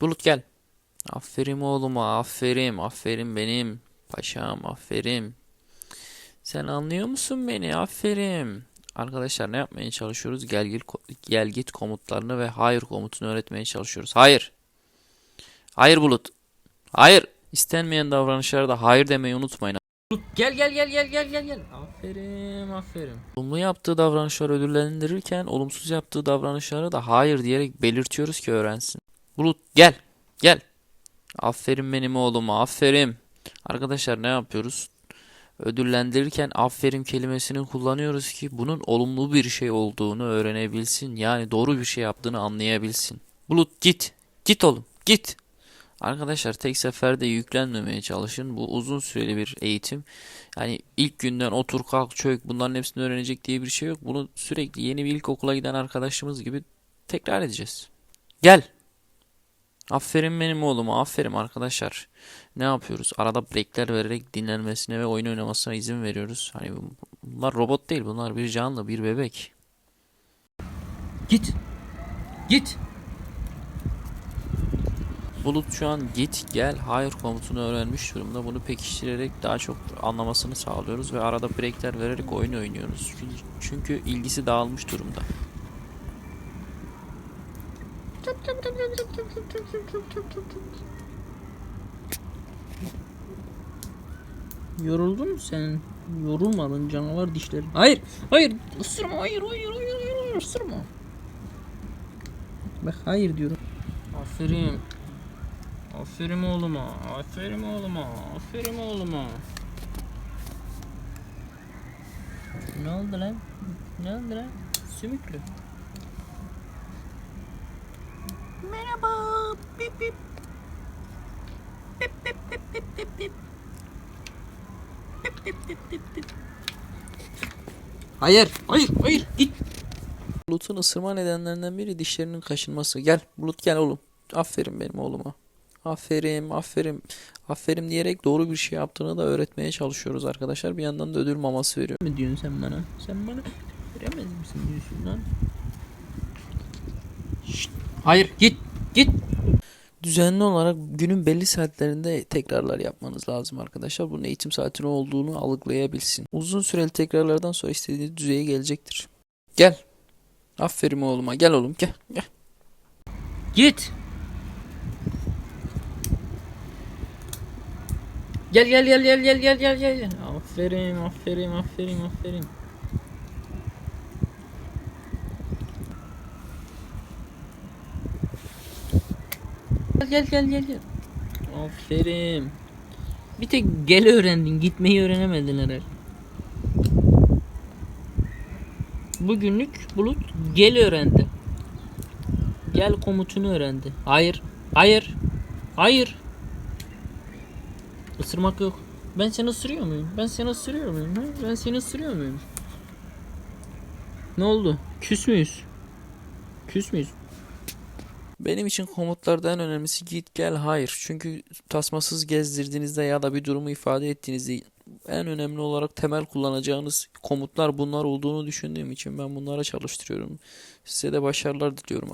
Bulut gel. Aferin oğluma, aferin, aferin benim. Paşam, aferin. Sen anlıyor musun beni? Aferin. Arkadaşlar ne yapmaya çalışıyoruz? Gel git, gel git komutlarını ve hayır komutunu öğretmeye çalışıyoruz. Hayır. Hayır Bulut. Hayır. İstenmeyen davranışlara da hayır demeyi unutmayın. Bulut gel gel gel gel gel gel gel. Aferin, aferin. Olumlu yaptığı davranışları ödüllendirirken olumsuz yaptığı davranışları da hayır diyerek belirtiyoruz ki öğrensin. Bulut gel. Gel. Aferin benim oğluma. Aferin. Arkadaşlar ne yapıyoruz? Ödüllendirirken aferin kelimesini kullanıyoruz ki bunun olumlu bir şey olduğunu öğrenebilsin. Yani doğru bir şey yaptığını anlayabilsin. Bulut git. Git oğlum. Git. Arkadaşlar tek seferde yüklenmemeye çalışın. Bu uzun süreli bir eğitim. Yani ilk günden otur kalk çök bunların hepsini öğrenecek diye bir şey yok. Bunu sürekli yeni bir ilkokula giden arkadaşımız gibi tekrar edeceğiz. Gel. Aferin benim oğluma. Aferin arkadaşlar. Ne yapıyoruz? Arada breakler vererek dinlenmesine ve oyun oynamasına izin veriyoruz. Hani bunlar robot değil. Bunlar bir canlı, bir bebek. Git. Git. Bulut şu an git gel hayır komutunu öğrenmiş durumda. Bunu pekiştirerek daha çok anlamasını sağlıyoruz ve arada breakler vererek oyun oynuyoruz. Çünkü, çünkü ilgisi dağılmış durumda. Yoruldun mu sen? Yorulmadın canavar dişlerin. Hayır, hayır, ısırma, hayır, hayır, hayır, hayır, hayır, ısırma. Bak hayır diyorum. Aferin. Aferin oğluma, aferin oğluma, aferin oğluma. Ne oldu lan? Ne oldu lan? Sümüklü. Merhaba. Bip bip. Bip bip bip bip bip bip. Hayır, hayır, hayır, git. Bulut'un ısırma nedenlerinden biri dişlerinin kaşınması. Gel Bulut gel oğlum. Aferin benim oğluma. Aferin, aferin, aferin diyerek doğru bir şey yaptığını da öğretmeye çalışıyoruz arkadaşlar. Bir yandan da ödül maması veriyor. Ne diyorsun sen bana? Sen bana veremez misin diyorsun lan? Hayır, git, git. Düzenli olarak günün belli saatlerinde tekrarlar yapmanız lazım arkadaşlar. Bunun eğitim saatinin olduğunu algılayabilsin. Uzun süreli tekrarlardan sonra istediğiniz düzeye gelecektir. Gel. Aferin oğluma. Gel oğlum gel. Gel. Git. Gel gel gel gel gel gel gel gel. Aferin aferin aferin aferin. Gel gel gel gel. Aferin. Bir tek gel öğrendin, gitmeyi öğrenemedin herhalde. Bugünlük Bulut gel öğrendi. Gel komutunu öğrendi. Hayır. Hayır. Hayır. Isırmak yok. Ben seni ısırıyor muyum? Ben seni ısırıyor muyum? Ben seni ısırıyor muyum? Ne oldu? Küs müyüz? Küs müyüz? Benim için komutlarda en önemlisi git gel hayır. Çünkü tasmasız gezdirdiğinizde ya da bir durumu ifade ettiğinizde en önemli olarak temel kullanacağınız komutlar bunlar olduğunu düşündüğüm için ben bunlara çalıştırıyorum. Size de başarılar diliyorum.